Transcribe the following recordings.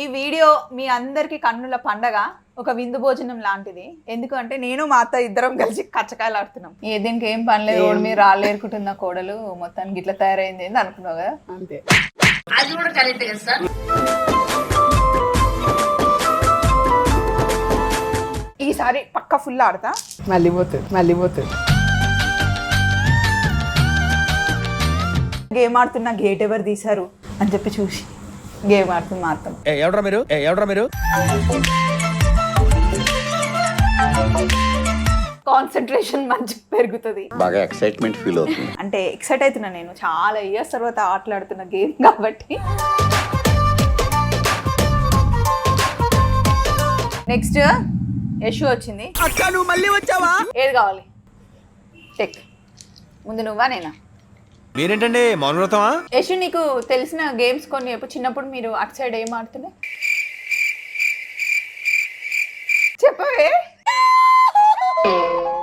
ఈ వీడియో మీ అందరికి కన్నుల పండగ ఒక విందు భోజనం లాంటిది. ఎందుకంటే నేను మా అత్త ఇద్దరం కలిసి కచ్చకాయలు ఆడుతున్నాం. ఏ దీనికి ఏం పని లేదు రోడ్డు మీద రాళ్ళు ఏరుకుంటున్న కోడలు మొత్తానికి ఇట్లా తయారైంది ఏంది అనుకున్నావు కదా? అంతే. ఈసారి పక్క ఫుల్ ఆడతా. మళ్ళీ పోతుంది మళ్ళీ పోతుంది. గేమ్ ఆడుతున్న గేట్ ఎవరు తీశారు అని చెప్పి చూసి. గేమ్ ఆడుతుంది మా అత్తమ్మ ఏ ఎవడ్రా మీరు? ఏ ఎవడ్రా మీరు? కాన్సన్ట్రేషన్ మంచి పెరుగుతుంది. బాగా ఎక్సైట్మెంట్ ఫీల్ అవుతుంది. అంటే ఎక్సైట్ అవుతున్నా నేను. చాలా ఇయర్స్ తర్వాత ఆటలాడుతున్న గేమ్ కాబట్టి. నెక్స్ట్ యశు వచ్చింది. అక్క నువ్వు మళ్ళీ వచ్చావా? ఏది కావాలి? చెక్ ముందు నువ్వా నేనా? మీరేంటండి మౌనవ్రతమా? యశు నీకు తెలిసిన గేమ్స్ కొన్ని ఎప్పుడు చిన్నప్పుడు మీరు అటు సైడ్ ఏం ఆడుతుండే? చెప్పవే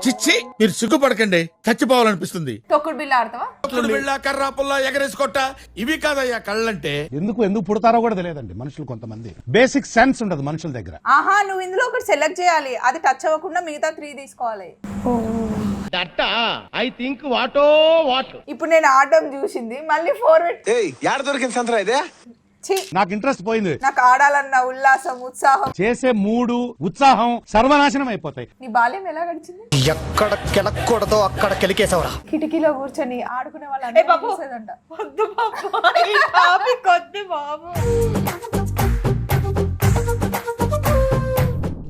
చిచ్చి మీరు సిగ్గుపడకండి. చచ్చిపోవాలనిపిస్తుంది. తొక్కుడు బిల్ల ఆడతావా? బిళ్ళ కర్ర పుల్ల ఎగరేసుకొట్ట. ఇవి కాదయ్యా కళ్ళంటే. ఎందుకు ఎందుకు పుడతారో కూడా తెలియదండి మనుషులు కొంతమంది. బేసిక్ సెన్స్ ఉండదు మనుషుల దగ్గర. ఆహా నువ్వు ఇందులో ఒకటి సెలెక్ట్ చేయాలి. అది టచ్ అవ్వకుండా మిగతా త్రీ తీసుకోవాలి. I think వాటో what? ఇప్పుడు నేను ఆడడం చూసింది మళ్ళీ ఫోర్ యాడ దొరికింది సంతరా ఇదే? ఛీ. నాకు ఇంట్రెస్ట్ పోయింది. నాకు ఆడాలన్న ఉల్లాసం ఉత్సాహం. చేసే మూడు ఉత్సాహం సర్వనాశనం అయిపోతాయి. నీ బాల్యం ఎలా గడిచింది? ఎక్కడ కెలక్కూడదో అక్కడ కెలికేసావురా. కిటికీలో కూర్చొని ఆడుకునే వాళ్ళు చూసేదంట. వద్దు వద్దు బాబు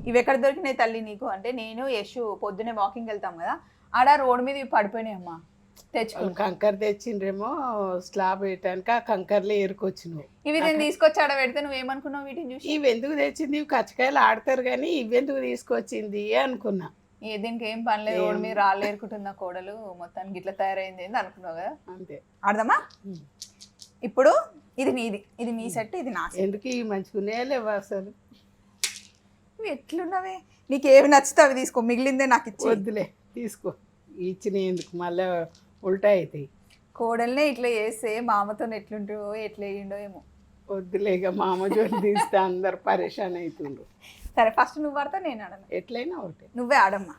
ఇవి ఎక్కడ దొరికినాయి తల్లి నీకు? అంటే నేను యశు పొద్దునే వాకింగ్ వెళ్తాం కదా. ఆడ రోడ్ మీద ఇవి పడిపోయినాయి అమ్మా తెచ్చుకో. కంకర తెచ్చిండ్రేమో స్లాబ్ వేయటానికి ఆ కంకర్లో ఏరుకొచ్చినావు. ఇవి నేను తీసుకొచ్చి ఆడ పెడితే నువ్వేమనుకున్నావు వీటిని చూసి? ఇవి ఎందుకు తెచ్చింది? ఇవి కచ్చకాయలు ఆడతారు కానీ ఇవి ఎందుకు తీసుకొచ్చింది అనుకున్నా. ఏ దీనికి ఏం పని లేదు రోడ్ మీద రాళ్ళు ఏరుకుంటున్న కోడలు మొత్తానికి ఇట్లా తయారైంది ఏంది అనుకున్నావు కదా? అంతే. ఆడదామా? ఇప్పుడు ఇది నీది ఇది నీ సెట్ ఇది నా సెట్. ఎందుకు ఇవి మంచుకునే లేవు అసలు? నువ్వు ఎట్లున్నావే? నీకు ఏవి నచ్చితే అవి తీసుకో మిగిలిందే నాకు ఇచ్చి. వద్దులే. తీసుకో. ఇచ్చిన ఎందుకు మళ్ళీ ఉల్టా అవుతాయి. కోడల్నే ఇట్లా చేస్తే మామతో ఎట్లుంటావో ఎట్లా వేయండో ఏమో. వద్దులే ఇక మా అమ్మ జోలు తీస్తే అందరు పరేషాన్ అవుతుండ్రు సరే ఫస్ట్ నువ్వు ఆడతా నేను ఆడను? ఎట్లయినా ఒకటే. నువ్వే ఆడమ్మా.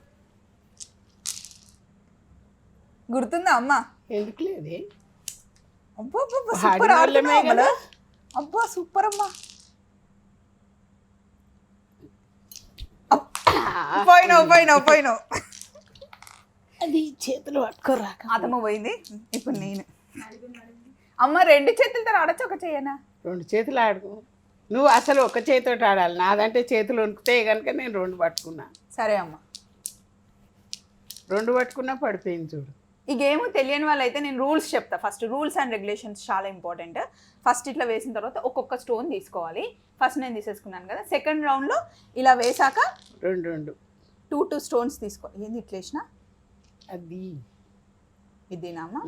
గుర్తుందా అమ్మా? ఎందుకు లేదే? అబ్బా సూపర్ కదా. అబ్బా సూపర్ అమ్మా. పోయినావు పోయినావు పోయినావు. అది చేతులు పట్టుకోరాక అతమ్మ పోయింది. ఇప్పుడు నేను. అమ్మ రెండు చేతులతో ఆడచ్చు? ఒక చెయ్యనా రెండు చేతులు ఆడుకో. నువ్వు అసలు ఒక చేతితోటి ఆడాలి. నాదంటే చేతులు వణుకుతే కనుక నేను రెండు పట్టుకున్నా. సరే అమ్మ. రెండు పట్టుకున్నా పడిపోయింది చూడు. ఈ గేమ్ తెలియని వాళ్ళైతే నేను రూల్స్ చెప్తా. ఫస్ట్ రూల్స్ అండ్ రెగ్యులేషన్స్ చాలా ఇంపార్టెంట్. ఫస్ట్ ఇట్లా వేసిన తర్వాత ఒక్కొక్క స్టోన్ తీసుకోవాలి. ఫస్ట్ నేను తీసేసుకున్నాను కదా. సెకండ్ రౌండ్లో ఇలా వేసాక రెండు రెండు. టూ టూ స్టోన్స్ తీసుకోవాలి ఏంది ఇట్లా వేసిన అది. ఇదేనామా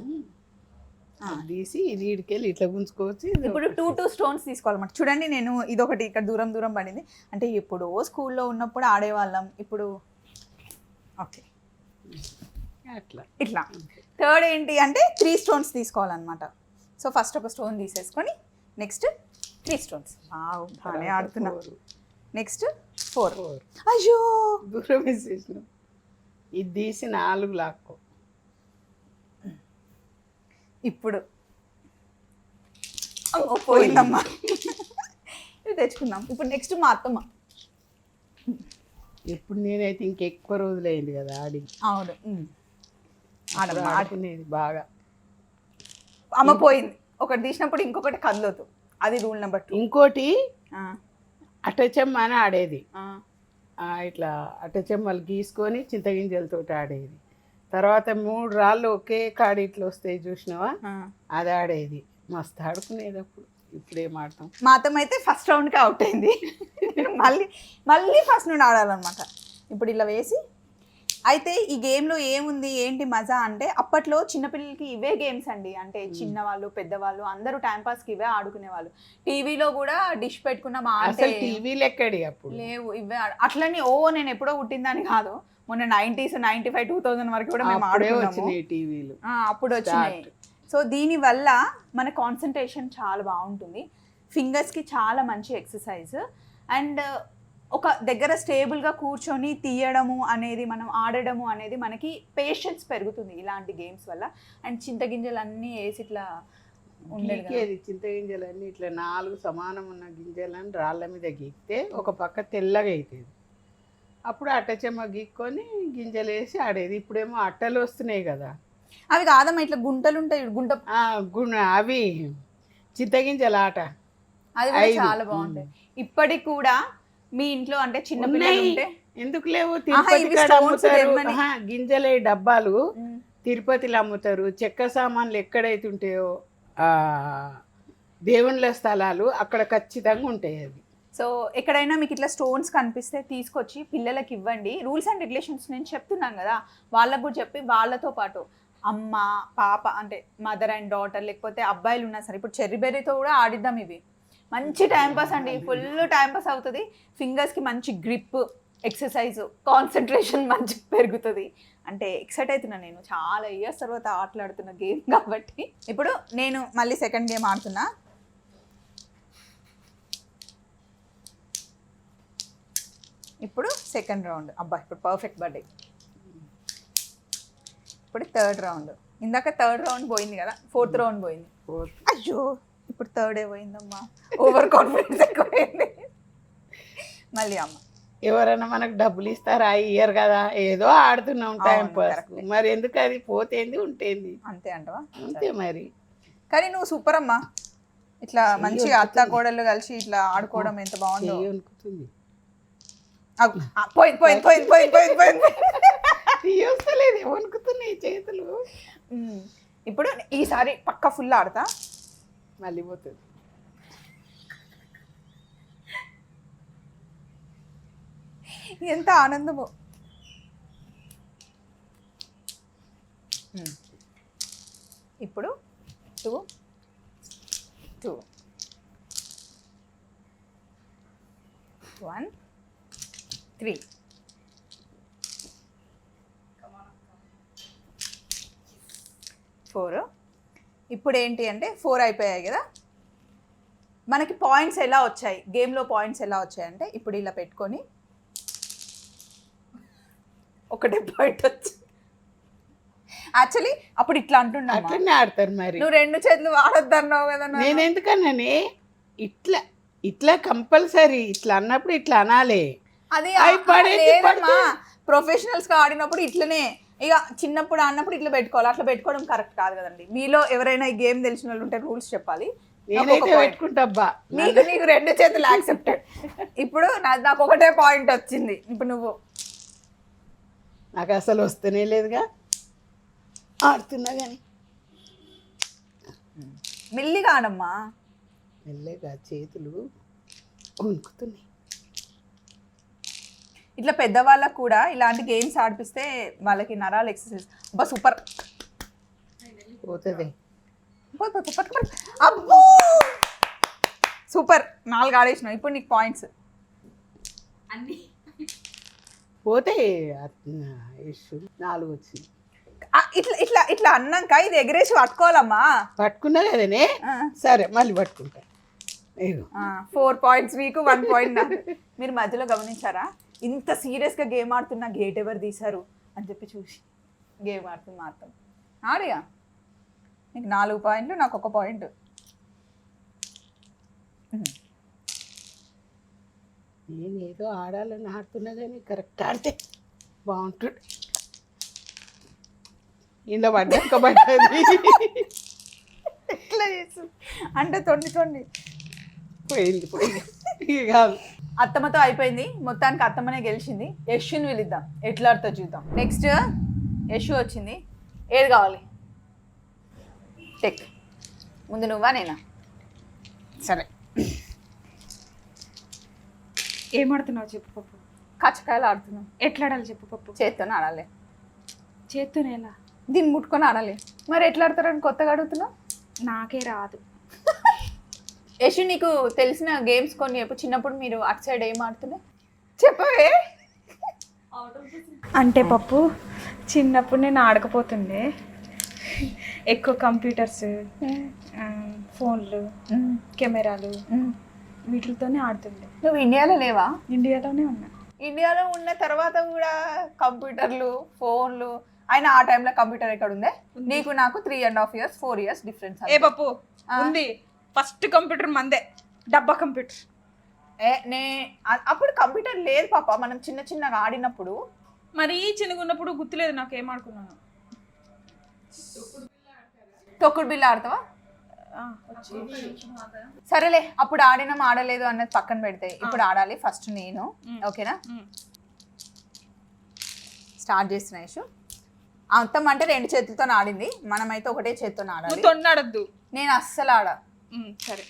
తీసి ఇది ఇడికెళ్ళి ఇట్లా గుంజుకోవచ్చు ఇప్పుడు టూ టూ స్టోన్స్ తీసుకోవాలన్నమాట. చూడండి నేను ఇదొకటి ఇక్కడ దూరం దూరం పడింది. అంటే ఎప్పుడో స్కూల్లో ఉన్నప్పుడు ఆడేవాళ్ళం. ఇప్పుడు ఓకే. అట్లా. ఇట్లా. థర్డ్ ఏంటి అంటే త్రీ స్టోన్స్ తీసుకోవాలన్నమాట. సో ఫస్ట్ ఒక స్టోన్ తీసేసుకొని నెక్స్ట్ త్రీ స్టోన్స్. బాగానే ఆడుతున్నా. Four. Next four. అయ్యో! దూరం వేసేసినాం. ఇది తీసి నాలుగు లాక్కో. ఇప్పుడు. పోయిందమ్మా. ఇది తెచ్చుకుందాం. ఇప్పుడు నెక్స్ట్ మా అత్తమ్మ. ఇప్పుడు నేనైతే ఇంకెక్కువ రోజులైంది కదా ఆడి. అవును. ఆడమ్మా. ఆడుకునేది బాగా. అమ్మ పోయింది. ఒకటి తీసినప్పుడు ఇంకొకటి కదలొద్దు. అది రూల్ నెంబర్ టూ ఇంకోటి అటచెమ్మ అని ఆడేది. ఇట్లా అట్టచెమ్మలు గీసుకొని చింతగింజలతో ఆడేది. తర్వాత మూడు రాళ్ళు ఒకే కాడి ఇట్లా వస్తాయి చూసినావా? అది ఆడేది. మస్తు ఆడుకునేది అప్పుడు ఇప్పుడు ఆడతాం? మా అత్తమ్మ అయితే ఫస్ట్ రౌండ్కి అవుట్ అయింది. మళ్ళీ మళ్ళీ ఫస్ట్ నుండి ఆడాలన్నమాట. ఇప్పుడు ఇలా వేసి అయితే ఈ గేమ్లో ఏముంది ఏంటి మజా అంటే అప్పట్లో చిన్నపిల్లలకి ఇవే గేమ్స్ అండి. అంటే చిన్నవాళ్ళు పెద్దవాళ్ళు అందరూ టైంపాస్కి ఇవే ఆడుకునేవాళ్ళు. టీవీలో కూడా డిష్ పెట్టుకున్న మా అసలు అంటే టీవీలు ఎక్కడి అప్పుడు? లేవు ఇవే అట్లని ఓ నేను ఎప్పుడో పుట్టిందని కాదు. మొన్న nineties ninety five two thousand వరకు కూడా మేము అప్పుడే ఆడుకున్నాము. టీవీలు అప్పుడు వచ్చినాయి. సో దీనివల్ల మన కాన్సన్ట్రేషన్ చాలా బాగుంటుంది. ఫింగర్స్కి చాలా మంచి ఎక్సర్సైజ్ అండ్ ఒక దగ్గర స్టేబుల్గా కూర్చొని తీయడము అనేది మనం ఆడడము అనేది మనకి పేషెన్స్ పెరుగుతుంది ఇలాంటి గేమ్స్ వల్ల. అండ్ చింతగింజలు అన్నీ వేసి ఇట్లా. గీకేది చింతగింజలన్నీ ఇట్లా నాలుగు సమానం ఉన్న గింజలను రాళ్ళ మీద గీకితే ఒక పక్క తెల్లగా అవుతుంది అప్పుడు అట్ట చెమ్మ గీక్కొని గింజలు వేసి ఆడేది. ఇప్పుడేమో అట్టలు వస్తున్నాయి కదా. అవి కాదమ్మా ఇట్లా గుంటలు ఉంటాయి గుంట గుణ అవి చింతగింజల ఆట అది. చాలా బాగుంటాయి. ఇప్పటికి కూడా మీ ఇంట్లో అంటే చిన్న పిల్లలు. ఉంటే ఎందుకు లేవు? తిరుపతి గింజలే డబ్బాలు. తిరుపతిలో అమ్ముతారు. చెక్క సామాన్లు ఎక్కడైతే ఉంటాయో ఆ, దేవుళ్ళ స్థలాలు అక్కడ ఖచ్చితంగా ఉంటాయి అవి. సో ఎక్కడైనా మీకు ఇట్లా స్టోన్స్ కనిపిస్తే తీసుకొచ్చి పిల్లలకి ఇవ్వండి. రూల్స్ అండ్ రెగ్యులేషన్స్ నేను చెప్తున్నాను కదా. వాళ్ళకు కూడా చెప్పి వాళ్ళతో పాటు అమ్మ పాప అంటే మదర్ అండ్ డాటర్ లేకపోతే అబ్బాయిలు ఉన్నా సరే ఇప్పుడు చెర్రీ బెర్రీతో కూడా ఆడిద్దాం ఇవి. మంచి టైంపాస్ అండి. ఫుల్ టైంపాస్ అవుతుంది. ఫింగర్స్కి మంచి గ్రిప్ ఎక్సర్సైజ్ కాన్సన్ట్రేషన్ మంచి పెరుగుతుంది. అంటే ఎక్సైట్ అవుతున్నా నేను. చాలా ఇయర్స్ తర్వాత ఆటలాడుతున్న గేమ్ కాబట్టి. ఇప్పుడు నేను మళ్ళీ సెకండ్ గేమ్ ఆడుతున్నా. ఇప్పుడు సెకండ్ రౌండ్ అబ్బా ఇప్పుడు పర్ఫెక్ట్ బర్త్డే ఇప్పుడు థర్డ్ రౌండ్ ఇందాక థర్డ్ రౌండ్ పోయింది కదా. ఫోర్త్ రౌండ్ పోయింది. Fourth. అయ్యో! ఇప్పుడు థర్డ్ ఏ పోయిందమ్మా. ఓవర్ కాన్ఫిడెన్స్ ఎక్కువైంది. మళ్ళీ అమ్మ. ఎవరైనా మనకు డబ్బులు ఇస్తారా? ఇయ్యరు కదా. ఏదో ఆడుతున్నాం టైం పాస్. మరి ఎందుకు అది పోతేంది ఉంటేంది? అంతే అంటవా? అంతే మరి. కానీ నువ్వు సూపర్ అమ్మా. ఇట్లా మంచిగా అత్త. కోడళ్ళు కలిసి ఇట్లా ఆడుకోవడం ఎంత బాగుందో. పోయింది పోయింది పోయింది పోయింది పోయింది పోయింది. వణుకుతున్నాయి చేతులు. ఇప్పుడు ఈసారి పక్క ఫుల్ ఆడతా. మళ్ళీ పోతుంది. ఎంత ఆనందము. ఇప్పుడు two. Two. One. Three. Four. ఇప్పుడు ఏంటి అంటే ఫోర్ అయిపోయాయి కదా. మనకి పాయింట్స్ ఎలా వచ్చాయి? గేమ్లో పాయింట్స్ ఎలా వచ్చాయి అంటే ఇప్పుడు ఇలా పెట్టుకొని ఒకటే పాయింట్ వచ్చి. యాక్చువల్లీ అప్పుడు ఇట్లా అంటున్నా అట్లనే ఆడతారు మరి. నువ్వు రెండు చేతులు వాడొద్దన్నావు కదా నాన్న. నేను ఎందుకన్నానే ఇట్లా ఇట్లా కంపల్సరీ ఇట్లా అన్నప్పుడు ఇట్లా అనాలి. అది అయి పడేది లేదమ్మా. పడితే. ప్రొఫెషనల్స్గా ఆడినప్పుడు ఇట్లనే. ఇక చిన్నప్పుడు ఆడినప్పుడు ఇట్లా పెట్టుకోవాలి. అట్లా పెట్టుకోవడం కరెక్ట్ కాదు కదండి. మీలో ఎవరైనా ఈ గేమ్ తెలిసిన వాళ్ళు ఉంటే రూల్స్ చెప్పాలి. నాకు నేనైతే నీకు నీకు రెండు చేతులు యాక్సెప్టెడ్ ఇప్పుడు నాకు ఒకటే పాయింట్ వచ్చింది. ఇప్పుడు నువ్వు. నాకు అసలు వస్తూనే లేదుగా. ఆడుతున్నా కానీ మెల్లిగా ఆడమ్మా. మెల్లగా చేతులు వణుకుతున్నాయి. ఇట్లా పెద్దవాళ్ళకు కూడా ఇలాంటి గేమ్స్ ఆడిపిస్తే వాళ్ళకి నరాలు ఎక్సర్సైజ్ అబ్బా సూపర్ పోతుంది. అబ్బో! సూపర్ నాలుగు ఆడేసినావు. ఇప్పుడు నీకు పాయింట్స్ పోతే నాలుగు వచ్చింది. ఇట్లా ఇట్లా ఇట్లా అన్నాక ఇది ఎగరేసి పట్టుకోవాలమ్మా. పట్టుకున్నా కదనే? సరే మళ్ళీ పట్టుకుంటా. ఫోర్ పాయింట్స్ మీకు వన్ పాయింట్ మీరు మధ్యలో గమనించారా? ఇంత సీరియస్గా గేమ్ ఆడుతున్నా గేట్ ఎవరు తీశారు అని చెప్పి చూసి గేమ్ ఆడుతుంది మాత్రం ఆడిగా నీకు నాలుగు పాయింట్లు నాకు ఒక పాయింట్. నేను ఏదో ఆడాలని ఆడుతున్నా కానీ కరెక్ట్ ఆడితే బాగుంటుంది. ఇంట్లో పడ్డాక పడ్డది. ఎట్లా చేస్తుంది? అంటే తొండి తొండి. పోయింది పోయింది. కాదు. అత్తమ్మతో అయిపోయింది. మొత్తానికి అత్తమ్మనే గెలిచింది. యష్ని పిలుద్దాం. ఎట్లా ఆడుతో చూద్దాం. నెక్స్ట్ యశు వచ్చింది. ఏది కావాలి? టెక్. ముందు నువ్వా నేనా? సరే. ఏం ఆడుతున్నావు చెప్పు పప్పు? కచ్చకాయలు ఆడుతున్నాం. ఎట్లా ఆడాలి చెప్పు పప్పు? చేత్తోనే ఆడాలి. చేత్తోనే ఎలా దీన్ని ముట్టుకొని ఆడాలి. మరి ఎట్లా ఆడతారని కొత్తగా అడుగుతున్నావు? నాకే రాదు. యశు నీకు తెలిసిన గేమ్స్ కొన్ని చెప్పు. చిన్నప్పుడు మీరు అటు సైడ్ ఏం ఆడుతుండే? చెప్పవే. అంటే పప్పు చిన్నప్పుడు నేను ఆడకపోతుండే. ఎక్కువ కంప్యూటర్స్ ఫోన్లు కెమెరాలు వీటితోనే ఆడుతుండే. నువ్వు ఇండియాలో లేవా? ఇండియాలోనే ఉన్నా. ఇండియాలో ఉన్న తర్వాత కూడా కంప్యూటర్లు ఫోన్లు అయినా ఆ టైంలో కంప్యూటర్ ఎక్కడ ఉందే. నీకు నాకు three and half years four years difference ఏ పప్పు? ఉంది. ఫస్ట్ కంప్యూటర్ మందే డబ్బా కంప్యూటర్. ఏ నే అ- అప్పుడు కంప్యూటర్ లేదు పాప మనం చిన్న చిన్నగా ఆడినప్పుడు. మరి చిన్నగా ఉన్నప్పుడు గుర్తులేదు నాకు ఏం ఆడుకున్నాను. తొక్కుడు బిల్ల ఆడతావా? ఆ, వచ్చి. సరేలే అప్పుడు ఆడినాం ఆడలేదు అన్నది పక్కన పెడితే. ఇప్పుడు ఆడాలి ఫస్ట్ నేను. ఓకేనా. స్టార్ట్ చేసిన ఇషు అర్థం అంటే రెండు చేతులతో ఆడింది. మనమైతే ఒకటే చేతితో నువ్వు ఆడాలి నేను అస్సలు ఆడ సరే.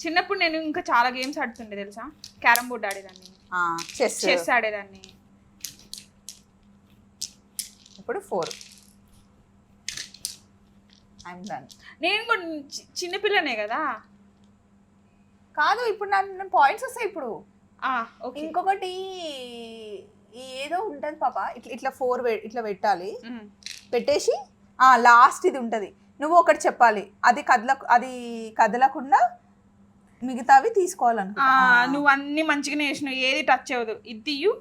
చిన్నప్పుడు నేను ఇంకా చాలా గేమ్స్ ఆడుతుండే తెలుసా? క్యారమ్ బోర్డ్ ఆడేదాన్ని. చెస్. చెస్ ఆడేదాన్ని. ఇప్పుడు ఫోర్. ఐఎమ్ డన్ నేను కూడా చిన్నపిల్లనే కదా? కాదు ఇప్పుడు నన్ను పాయింట్స్ వస్తాయి ఇప్పుడు. ఇంకొకటి ఏదో ఉంటుంది పాప ఇట్లా ఇట్లా ఫోర్ ఇట్లా పెట్టాలి. పెట్టేసి లాస్ట్ ఇది ఉంటుంది. నువ్వు ఒకటి చెప్పాలి. అది కదల అది కదలకుండా మిగతావి ఆ, తీసుకోవాలనుకో నువ్వు అన్ని మంచిగానే వేసినావు ఏది టచ్ అవ్వదు. ఇది తీయు.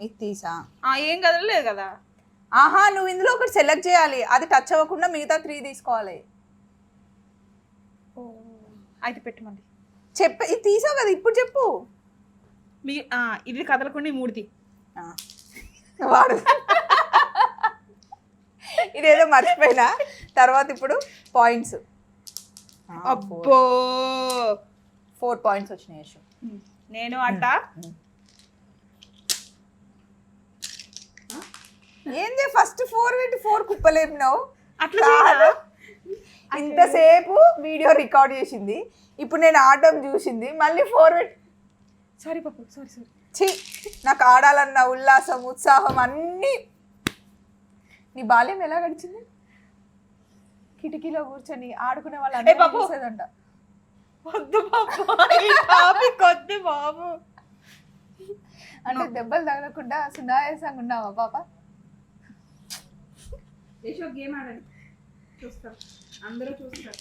ఇది తీసా. ఏం కదలలేదు కదా? ఆహా నువ్వు ఇందులో ఒకటి సెలెక్ట్ చేయాలి. అది టచ్ అవ్వకుండా మిగతా త్రీ తీసుకోవాలి. అయితే పెట్టమండి చెప్ప ఇది తీసావు కదా ఇప్పుడు చెప్పు. మీ ఇది కదలకుండా ఈ మూడుది. వాడు. ఇదేదో మర్చిపోయినా. తర్వాత ఇప్పుడు పాయింట్స్ అబ్బో. ఫోర్ పాయింట్స్ వచ్చినాయి యశు. నేను అట్ట? ఏంది ఫస్ట్ ఫోర్ పెట్టి ఫోర్ కుప్పలేపినావు అట్లా. ఇంతసేపు వీడియో రికార్డ్ చేసింది. ఇప్పుడు నేను ఆడడం చూసింది. మళ్ళీ ఫోర్ పెట్టి సారీ పప్పు. సారీ సారీ ఛీ! నాకు ఆడాలన్న ఉల్లాసం ఉత్సాహం అన్నీ నీ బాల్యం ఎలా గడిచింది? కిటికీలో కూర్చొని ఆడుకునే వాళ్ళు ఏ బాబు. చూసేదంట. వద్దు బాబు! ఈ టాపిక్ వద్దు బాబు! అంటే దెబ్బలు తగలకుండా సునాయాసంగా ఉన్నావా పాప? యశో గేమ్ ఆడండి. చూస్తారు. అందరూ చూస్తారు.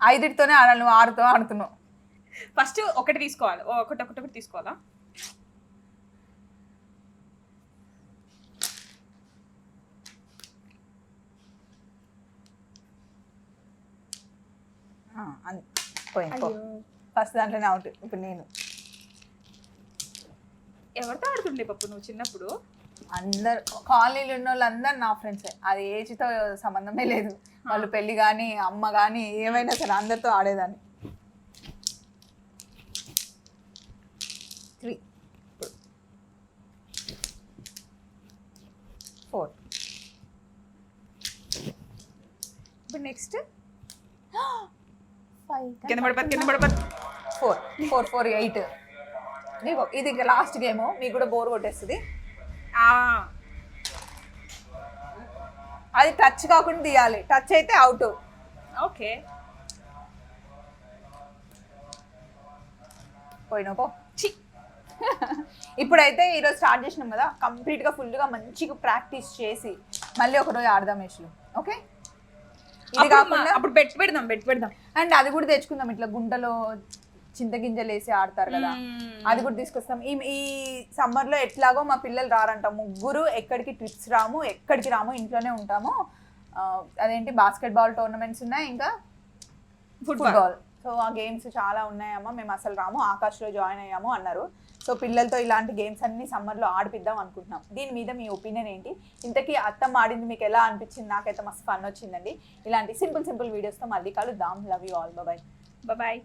ఐదుటితోనే ఆడాలి నువ్వు ఆరుతో ఆడుతున్నావు. ఫస్ట్ ఒకటి తీసుకోవాలి. ఒకటి ఒకటి ఒకటి తీసుకోవాలా? పోయింది. ఫస్ట్ దాంట్లోనే అవుట్ ఇప్పుడు నేను. ఎవరితో ఆడుతుండే పప్పు నువ్వు చిన్నప్పుడు? అందరు కాలనీలో ఉన్న వాళ్ళందరూ నా ఫ్రెండ్సే. అది ఏజ్తో సంబంధమే లేదు. వాళ్ళు పెళ్ళి కానీ అమ్మ కానీ ఏమైనా సరే అందరితో ఆడేదాన్ని. త్రీ ఫోర్ ఇప్పుడు నెక్స్ట్ కింద కింద ఫోర్ ఫోర్ ఫోర్ ఎయిట్ ఇది ఇంకా లాస్ట్ గేమ్ మీకు కూడా బోర్ కొట్టేస్తుంది. అది టచ్ కాకుండా తీయాలి. టచ్ అయితే అవుట్ ఓకే. పోయినా పో. చి ఇప్పుడైతే ఈరోజు స్టార్ట్ చేసినాం కదా కంప్లీట్గా ఫుల్గా మంచిగా ప్రాక్టీస్ చేసి మళ్ళీ ఒక రోజు ఆడదాం యశ్లు. ఓకే ఇది కాకుండా అప్పుడు బెట్ పెడదాం బెట్ పెడదాం. అండ్ అది కూడా తెచ్చుకుందాం. ఇట్లా గుంటలో చింతగింజలు వేసి ఆడతారు కదా. అది కూడా తీసుకొస్తాం. ఈ ఈ సమ్మర్లో ఎట్లాగో మా పిల్లలు రారంట. ముగ్గురు ఎక్కడికి ట్రిప్స్ రాము ఎక్కడికి రాము ఇంట్లోనే ఉంటాము. అదేంటి బాస్కెట్ బాల్ టోర్నమెంట్స్ ఉన్నాయి. ఇంకా ఫుట్బాల్. సో ఆ గేమ్స్ చాలా ఉన్నాయమ్మా. మేము అసలు రాము ఆకాష్లో జాయిన్ అయ్యాము అన్నారు. సో పిల్లలతో ఇలాంటి గేమ్స్ అన్ని సమ్మర్లో ఆడిపిద్దాం అనుకుంటున్నాం. దీని మీద మీ ఒపీనియన్ ఏంటి? ఇంతకీ అత్తమ్మ ఆడింది మీకు ఎలా అనిపించింది? నాకైతే మస్తు ఫన్ వచ్చిందండి. ఇలాంటి సింపుల్ సింపుల్ వీడియోస్తో మళ్ళీ కలుద్దాం. Love you all bye bye